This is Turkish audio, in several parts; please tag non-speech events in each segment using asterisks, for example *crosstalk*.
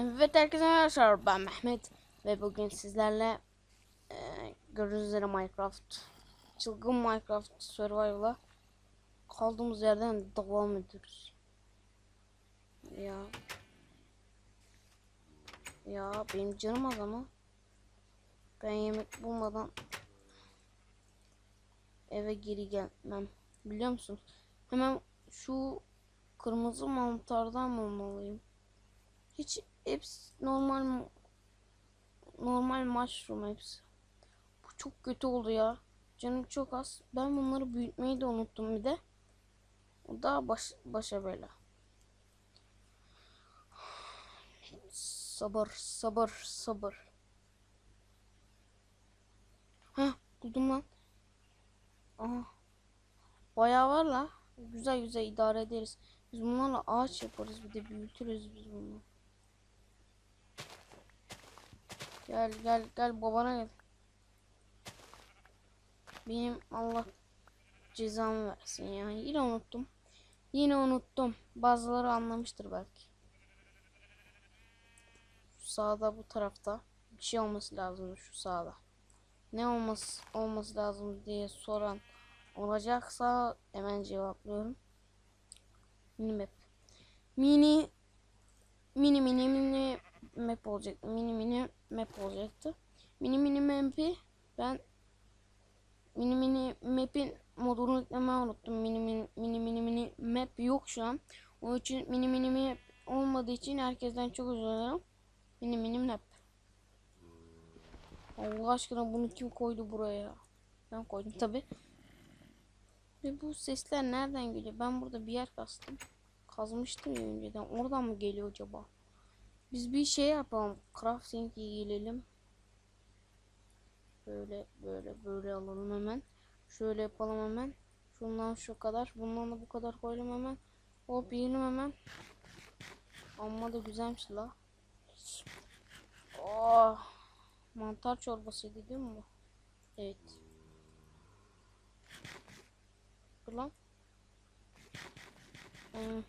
Evet herkese merhaba ben Mehmet ve bugün sizlerle e, gördüğünüz üzere Minecraft çılgın Minecraft Survival'a kaldığımız yerden devam ediyoruz. Ya ya benim canım az ama ben yemek bulmadan eve geri gelmem biliyor musun? Hemen şu kırmızı mantardan mı almalıyım? Hiç hepsi normal normal mushroom hepsi. Bu çok kötü oldu ya. Canım çok az. Ben bunları büyütmeyi de unuttum bir de. O da baş, başa bela. Sabır, sabır, sabır. Heh, buldum lan. Aha. Bayağı var la. Güzel güzel idare ederiz. Biz bunlarla ağaç yaparız bir de büyütürüz biz bunu. Gel gel gel babana gel. Benim Allah cezamı versin ya. Yine unuttum. Yine unuttum. Bazıları anlamıştır belki. Şu sağda bu tarafta bir şey olması lazım şu sağda. Ne olması olması lazım diye soran olacaksa hemen cevaplıyorum. Mini map. Mini mini mini mini map olacaktı. Mini mini map olacaktı. Mini mini map'i ben mini mini map'in modunu yüklemeyi unuttum. Mini mini mini mini mini map yok şu an. O için mini mini map olmadığı için herkesten çok üzülüyorum. Mini mini map. Allah aşkına bunu kim koydu buraya? Ben koydum tabi. Ve bu sesler nereden geliyor? Ben burada bir yer kastım. Kazmıştım ya önceden. Oradan mı geliyor acaba? Biz bir şey yapalım. Crafting'e gelelim. Böyle böyle böyle alalım hemen. Şöyle yapalım hemen. Şundan şu kadar. Bundan da bu kadar koyalım hemen. Hop yiyelim hemen. Amma da güzelmiş la. Oh. Mantar çorbasıydı değil mi bu? Evet. Dur lan. Hmm.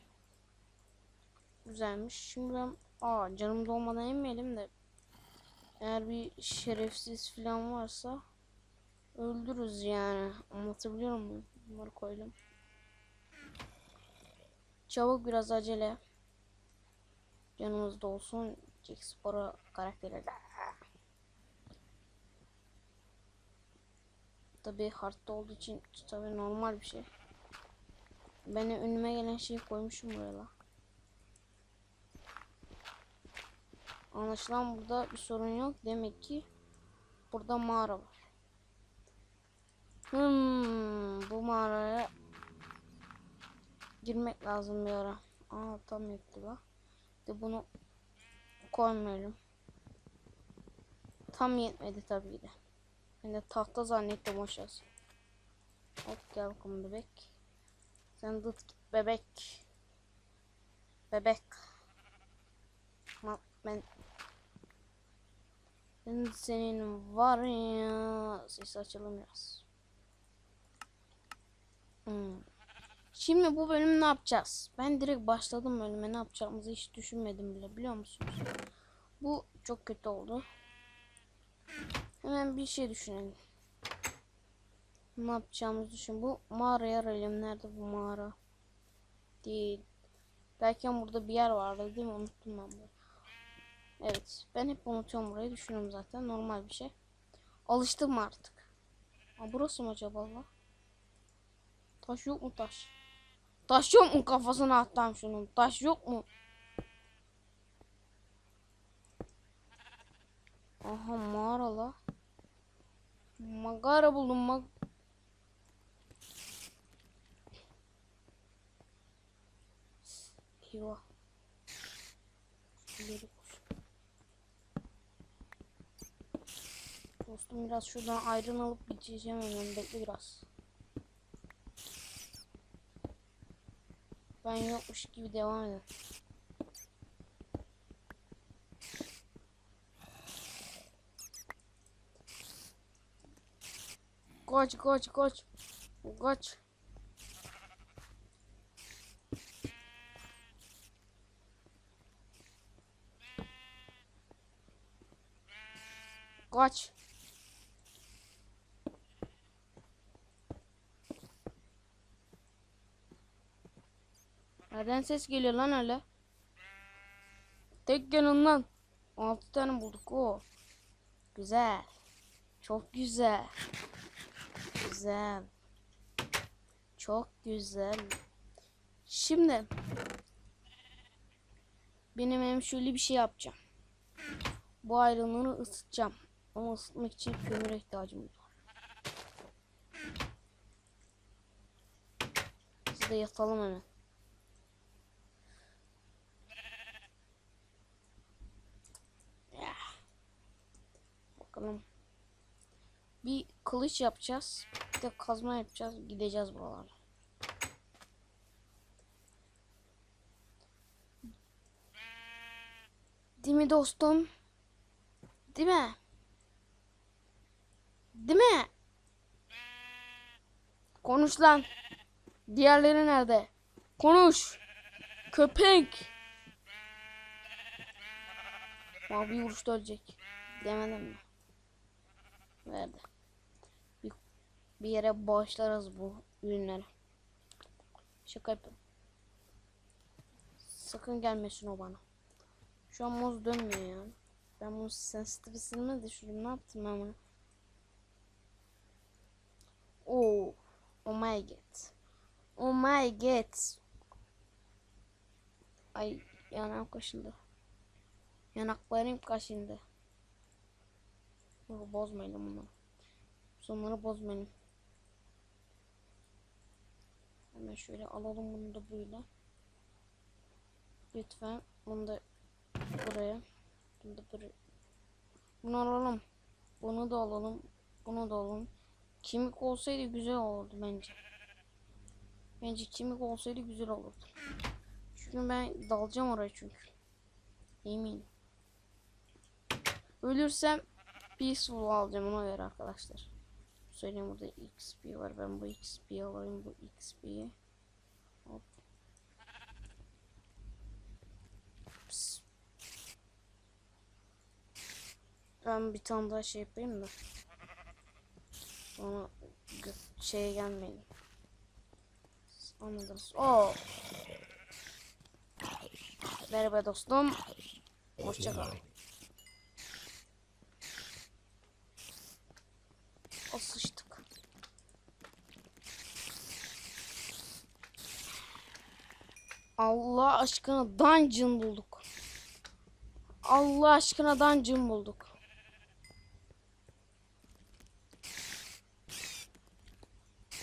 Güzelmiş. Şimdi ben aa canım dolmadan yemeyelim de eğer bir şerefsiz falan varsa öldürürüz yani. Anlatabiliyor muyum? Bunları koydum. Çabuk biraz acele. Canımız dolsun. Jack Sparrow karakteri. Tabi hardta olduğu için tabi normal bir şey. Ben de önüme gelen şeyi koymuşum buraya Anlaşılan burada bir sorun yok. Demek ki burada mağara var. Hmm, bu mağaraya girmek lazım bir ara. Aa tam yetti la. De bunu koymayalım. Tam yetmedi tabii de. Ben de tahta zannettim aşağısı. Hop gel bakalım bebek. Sen dıt git bebek. Bebek. Ben senin var ya ses açalım biraz. Hmm. Şimdi bu bölüm ne yapacağız? Ben direkt başladım bölüme ne yapacağımızı hiç düşünmedim bile biliyor musunuz? Bu çok kötü oldu. Hemen bir şey düşünelim. Ne yapacağımızı düşün. Bu mağaraya arayalım. Nerede bu mağara? Değil. Belki burada bir yer vardı değil mi? Unuttum ben bunu. Evet. Ben hep unutuyorum burayı. Düşünüyorum zaten. Normal bir şey. Alıştım artık. Aa, burası mı acaba la? Taş yok mu taş? Taş yok mu kafasına attam şunun? Taş yok mu? Aha mağara la. Mağara buldum mag. Eyvah. İleri Dostum biraz şuradan ayrın alıp geçeceğim hemen bekle biraz. Ben yokmuş gibi devam edelim. Kaç kaç kaç. Kaç. Kaç. Nereden ses geliyor lan öyle? Tek yanından. Altı tane bulduk o. Güzel. Çok güzel. Güzel. Çok güzel. Şimdi benim hem şöyle bir şey yapacağım. Bu ayrılığını ısıtacağım. Ama ısıtmak için kömüre ihtiyacım var. Biz de yatalım hemen. Ya. Bakalım. Bir kılıç yapacağız. Bir de kazma yapacağız. Gideceğiz buralara. Değil mi dostum? Değil mi? Değil mi? Konuş lan. Diğerleri nerede? Konuş. Köpek. Ama bir vuruşta ölecek. Demedim mi? Verdi. Bir, bir yere bağışlarız bu ürünleri. Şaka yapıyorum. Sakın gelmesin o bana. Şu an mouse dönmüyor ya. Ben bunu sensitivitesini mi düşürdüm? Ne yaptım ben bunu? Oh. Oh my god. Oh my god. Ay yanağım kaşındı. Yanaklarım kaşındı. Yok, bozmayalım bunu. Sonları bozmayalım. Hemen şöyle alalım bunu da böyle. Lütfen bunu da buraya. Bunu da buraya. Bunu alalım. Bunu da alalım. Bunu da alalım. Kimik olsaydı güzel olurdu bence. Bence kimik olsaydı güzel olurdu. Çünkü ben dalacağım oraya çünkü. Eminim. Ölürsem peaceful alacağım ona göre arkadaşlar. Söyleyeyim burada XP var. Ben bu XP alayım bu XP'yi. Hop. Ben bir tane daha şey yapayım da. Sonra şeye gelmeyin. Anladınız. Oo. Merhaba dostum. Hoşça O. Allah aşkına dungeon bulduk. Allah aşkına dungeon bulduk.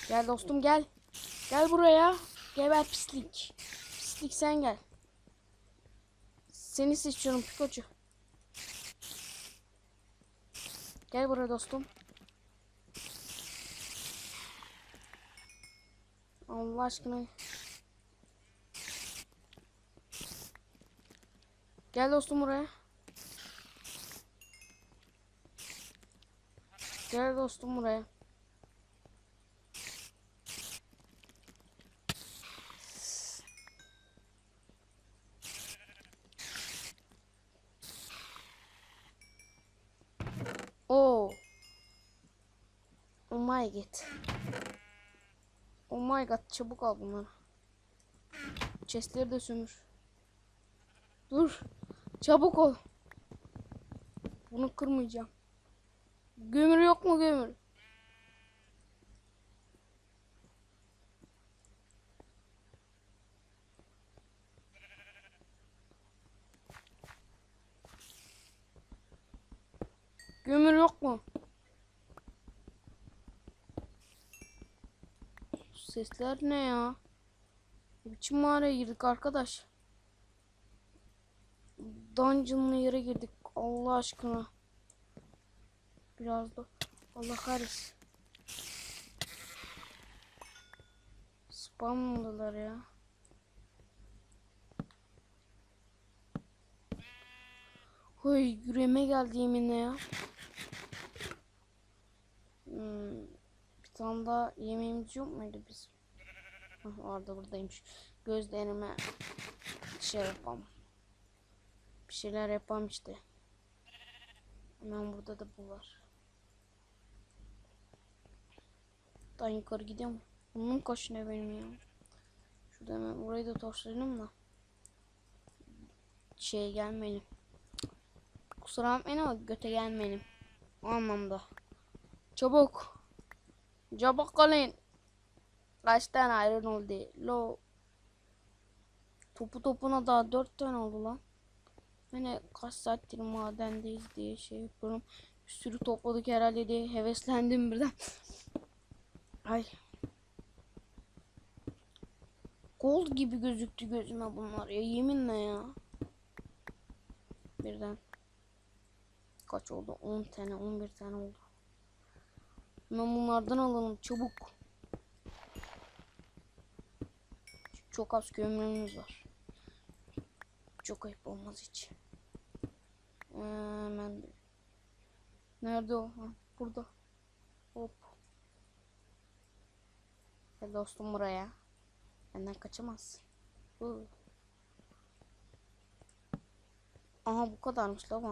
Gel dostum gel. Gel buraya. Geber pislik. Pislik sen gel. Seni seçiyorum Pikachu. Gel buraya dostum. Allah aşkına. Gel dostum buraya. Gel dostum buraya. Oh. Oh my god. Oh my god çabuk al bunları. Chestleri de sömür. Dur. Çabuk ol. Bunu kırmayacağım. Gömür yok mu gömür? Gömür yok mu? Sesler ne ya? Ne biçim mağaraya girdik arkadaş? Dungeon'lı yere girdik. Allah aşkına. Biraz da Allah kahretsin. Spam mı oldular ya? Hoy yüreğime geldi yeminle ya. Hmm, tane daha yemeğimiz yok muydu biz? Hah, orada buradaymış. Gözlerime şey yapalım. Bir şeyler yapalım işte. Hemen burada da bu var. Daha yukarı gidiyor mu? Bunun kaşına benim ya. Şurada hemen burayı da torçlayalım da. Şeye gelmeyelim. Kusura bakmayın ama göte gelmeyelim. O anlamda. Çabuk. Çabuk olun. Kaç tane ayrın oldu? Lo. Topu topuna daha dört tane oldu lan. Hani kaç saattir madendeyiz diye şey yapıyorum. Bir sürü topladık herhalde diye heveslendim birden. *laughs* Ay. Gold gibi gözüktü gözüme bunlar ya yeminle ya. Birden. Kaç oldu? 10 tane 11 tane oldu. Hemen bunlardan alalım çabuk. Çok az kömürümüz var. Çok ayıp olmaz hiç. Ee, Hemen Nerede o? Ha, burada. Hop. Gel dostum buraya. Benden kaçamazsın. Hı. Aha bu kadarmış la bu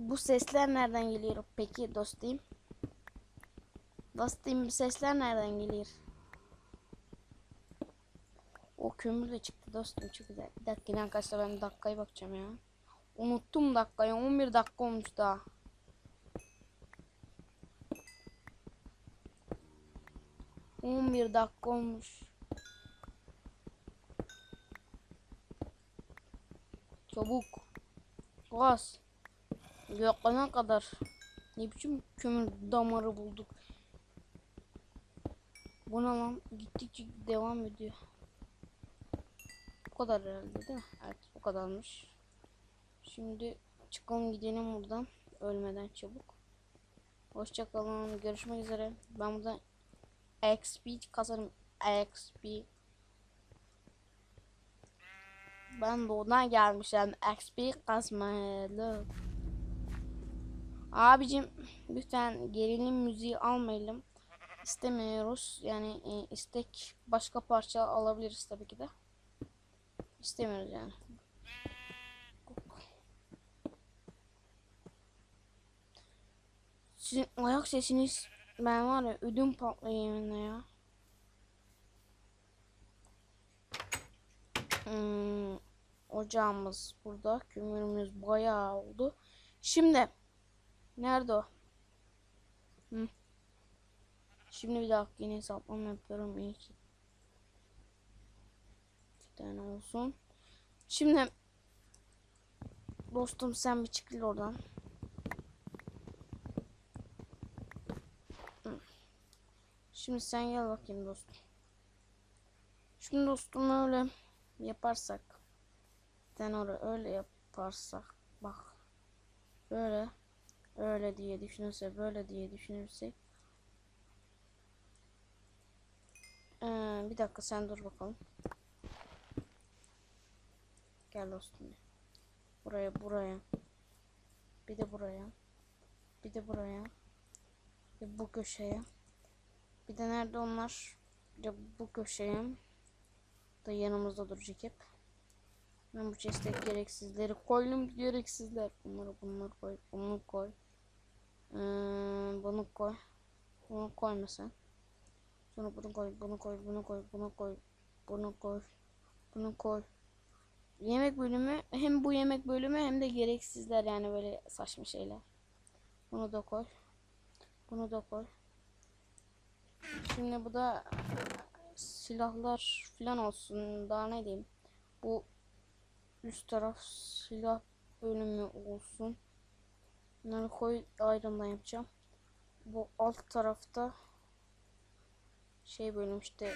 Bu sesler nereden geliyor peki dostum? Dostum sesler nereden geliyor? O kömür de çıktı dostum çok güzel. Bir dakika inan kaçta ben dakikaya bakacağım ya. Unuttum dakikayı 11 dakika olmuş daha. On bir dakika olmuş. Çabuk. Gaz. Yakana kadar. Ne biçim kömür damarı bulduk. Bu lan? Gittikçe devam ediyor. Bu kadar herhalde değil mi? Evet bu kadarmış. Şimdi çıkalım gidelim buradan. Ölmeden çabuk. Hoşçakalın. Görüşmek üzere. Ben buradan XP kasarım. XP. Ben doğudan gelmişim. XP kasmalı. Abicim lütfen gerilim müziği almayalım. İstemiyoruz. Yani e, istek başka parça alabiliriz tabii ki de. İstemiyoruz yani. Sizin ayak sesiniz ben var ya ödüm patlıyor yeminle ya. Hmm, ocağımız burada. Kömürümüz bayağı oldu. Şimdi nerede o? Hı. Şimdi bir dakika yine hesaplama yapıyorum. İyi ki. İki tane olsun. Şimdi dostum sen bir çıkıl oradan. Şimdi sen gel bakayım dostum. Şimdi dostum öyle yaparsak. Sen oraya öyle yaparsak. Bak. Böyle. Öyle diye düşünürse böyle diye düşünürsek. Ee, bir dakika sen dur bakalım. Gel dostum. Buraya buraya. Bir de buraya. Bir de buraya. Bir bu köşeye. Bir de nerede onlar? Bir de bu köşeye. Da yanımızda duracak hep. Ben bu chest'e gereksizleri koydum. Gereksizler. Bunları bunları koy. Bunu koy. Ee, bunu koy. Bunu koyma sen. Sonra bunu koy. Bunu koy. Bunu koy. Bunu koy. Bunu koy. Bunu koy. Yemek bölümü hem bu yemek bölümü hem de gereksizler yani böyle saçma şeyler. Bunu da koy. Bunu da koy. Şimdi bu da silahlar falan olsun. Daha ne diyeyim. Bu üst taraf silah bölümü olsun. Bunları koy ayrımdan yapacağım. Bu alt tarafta şey bölüm işte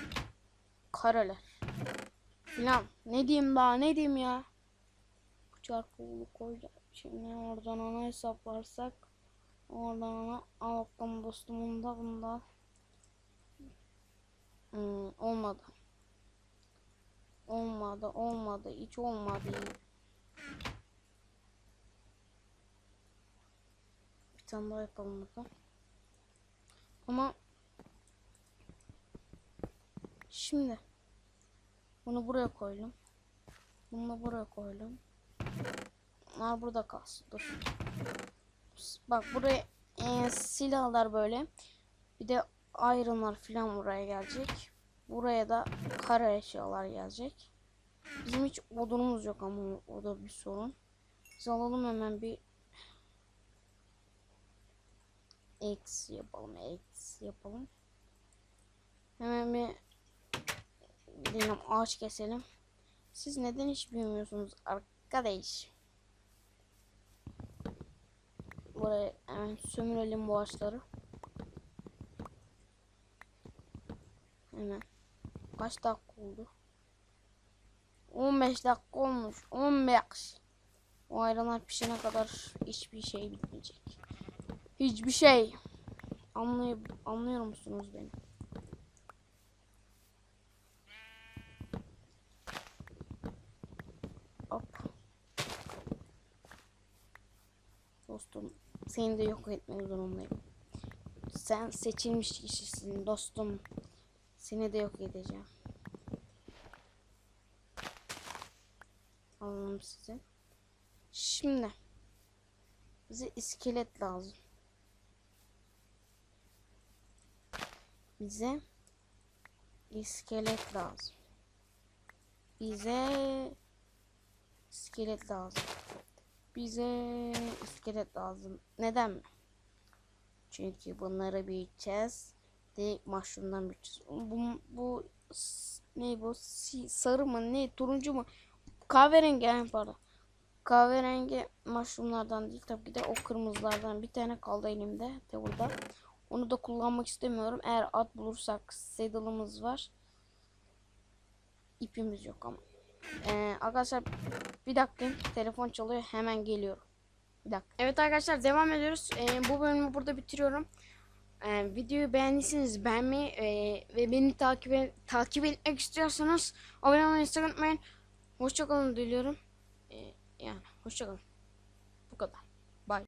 kareler filan. Ne diyeyim daha ne diyeyim ya. Çarpılı koyacağım. Şimdi oradan ona hesaplarsak oradan ona al bakalım dostum bunda bunda Hmm, olmadı. Olmadı, olmadı, hiç olmadı. Bir tane daha yapalım burada. Ama şimdi bunu buraya koydum. Bunu buraya koyalım. Bunlar burada kalsın. Dur. Bak buraya e, silahlar böyle. Bir de ironlar falan buraya gelecek. Buraya da kara eşyalar gelecek. Bizim hiç odunumuz yok ama o- da bir sorun. Biz alalım hemen bir X yapalım. X yapalım. Hemen bir gidelim ağaç keselim. Siz neden hiç bilmiyorsunuz arkadaş? Buraya hemen sömürelim bu ağaçları. Hemen. Kaç dakika oldu? 15 dakika olmuş. 15. O ayranlar pişene kadar hiçbir şey bitmeyecek. Hiçbir şey. Anlıyor, anlıyor musunuz beni? Hop. Dostum seni de yok etmek zorundayım. Sen seçilmiş kişisin dostum. Seni de yok edeceğim. Alalım size. Şimdi bize iskelet lazım. Bize iskelet lazım. Bize iskelet lazım. Bize iskelet lazım. Neden mi? Çünkü bunları büyüteceğiz. Direkt mushroom'dan büyüteceğiz. Bu, bu ne bu? Sarı mı ne? Turuncu mu? Kahverengi yani pardon. Kahverengi mushroomlardan değil tabii ki de o kırmızılardan bir tane kaldı elimde de burada. Onu da kullanmak istemiyorum. Eğer at bulursak saddle'ımız var. İpimiz yok ama. Ee, arkadaşlar bir dakika telefon çalıyor hemen geliyorum. Bir dakika. Evet arkadaşlar devam ediyoruz. Ee, bu bölümü burada bitiriyorum. Ee, videoyu beğendiyseniz beğenmeyi e, ve beni takip takip etmek istiyorsanız abone olmayı unutmayın. Hoşçakalın diliyorum. Ee, yani hoşçakalın.